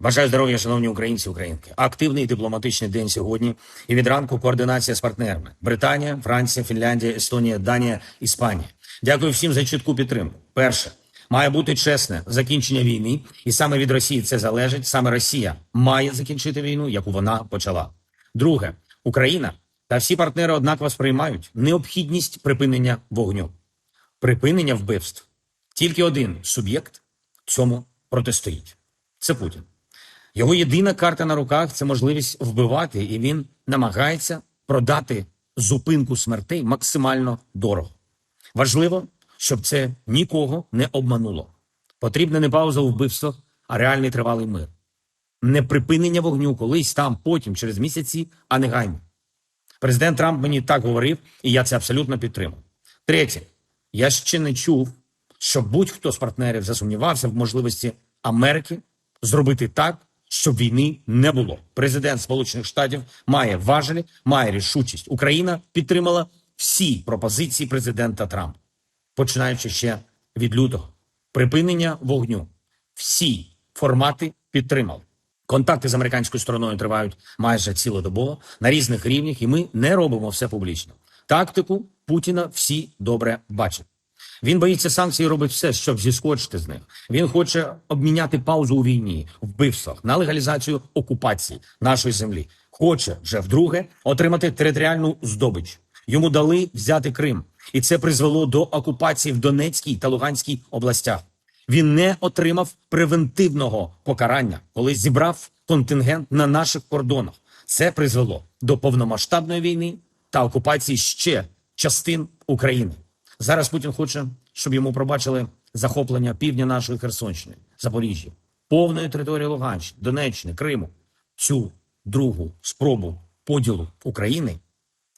Бажаю здоров'я, шановні українці, українки. Активний дипломатичний день сьогодні. І від ранку координація з партнерами: Британія, Франція, Фінляндія, Естонія, Данія, Іспанія. Дякую всім за чітку підтримку. Перше має бути чесне закінчення війни, і саме від Росії це залежить. Саме Росія має закінчити війну, яку вона почала. Друге, Україна та всі партнери однаково сприймають необхідність припинення вогню, припинення вбивств. Тільки один суб'єкт цьому протистоїть. Це Путін. Його єдина карта на руках це можливість вбивати, і він намагається продати зупинку смертей максимально дорого. Важливо, щоб це нікого не обмануло. Потрібна не пауза у вбивствах, а реальний тривалий мир. Не припинення вогню колись там, потім, через місяці, а негайно. Президент Трамп мені так говорив, і я це абсолютно підтримав. Третє, я ще не чув, що будь-хто з партнерів засумнівався в можливості Америки зробити так, щоб війни не було. Президент Сполучених Штатів має важелі, має рішучість. Україна підтримала всі пропозиції президента Трампа, починаючи ще від лютого. Припинення вогню. Всі формати підтримали. Контакти з американською стороною тривають майже цілодобово на різних рівнях, і ми не робимо все публічно. Тактику Путіна всі добре бачать. Він боїться санкцій і робить все, щоб зіскочити з них. Він хоче обміняти паузу у війні, вбивствах на легалізацію окупації нашої землі. Хоче вже вдруге отримати територіальну здобич. Йому дали взяти Крим, і це призвело до окупації в Донецькій та Луганській областях. Він не отримав превентивного покарання, коли зібрав контингент на наших кордонах. Це призвело до повномасштабної війни та окупації ще частин України. Зараз Путін хоче, щоб йому пробачили захоплення півдня нашої Херсонщини, Запоріжжя, повної території Луганщини, Донеччини, Криму. Цю другу спробу поділу України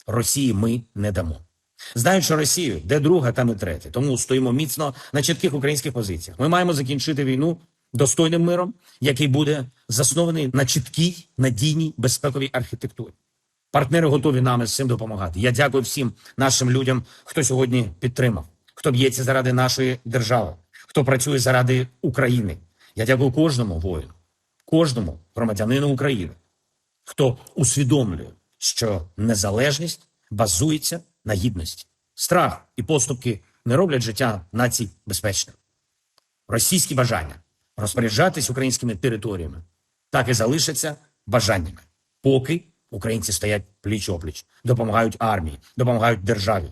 Росії ми не дамо. Знаючи Росію, де друга, там і третя. Тому стоїмо міцно на чітких українських позиціях. Ми маємо закінчити війну достойним миром, який буде заснований на чіткій, надійній безпековій архітектурі. Партнери готові нам з цим допомагати. Я дякую всім нашим людям, хто сьогодні підтримав, хто б'ється заради нашої держави, хто працює заради України. Я дякую кожному воїну, кожному громадянину України, хто усвідомлює, що незалежність базується на гідності. Страх і поступки не роблять життя націй безпечним. Російські бажання розпоряджатись українськими територіями так і залишаться бажаннями, поки українці стоять пліч опліч, допомагають армії, допомагають державі,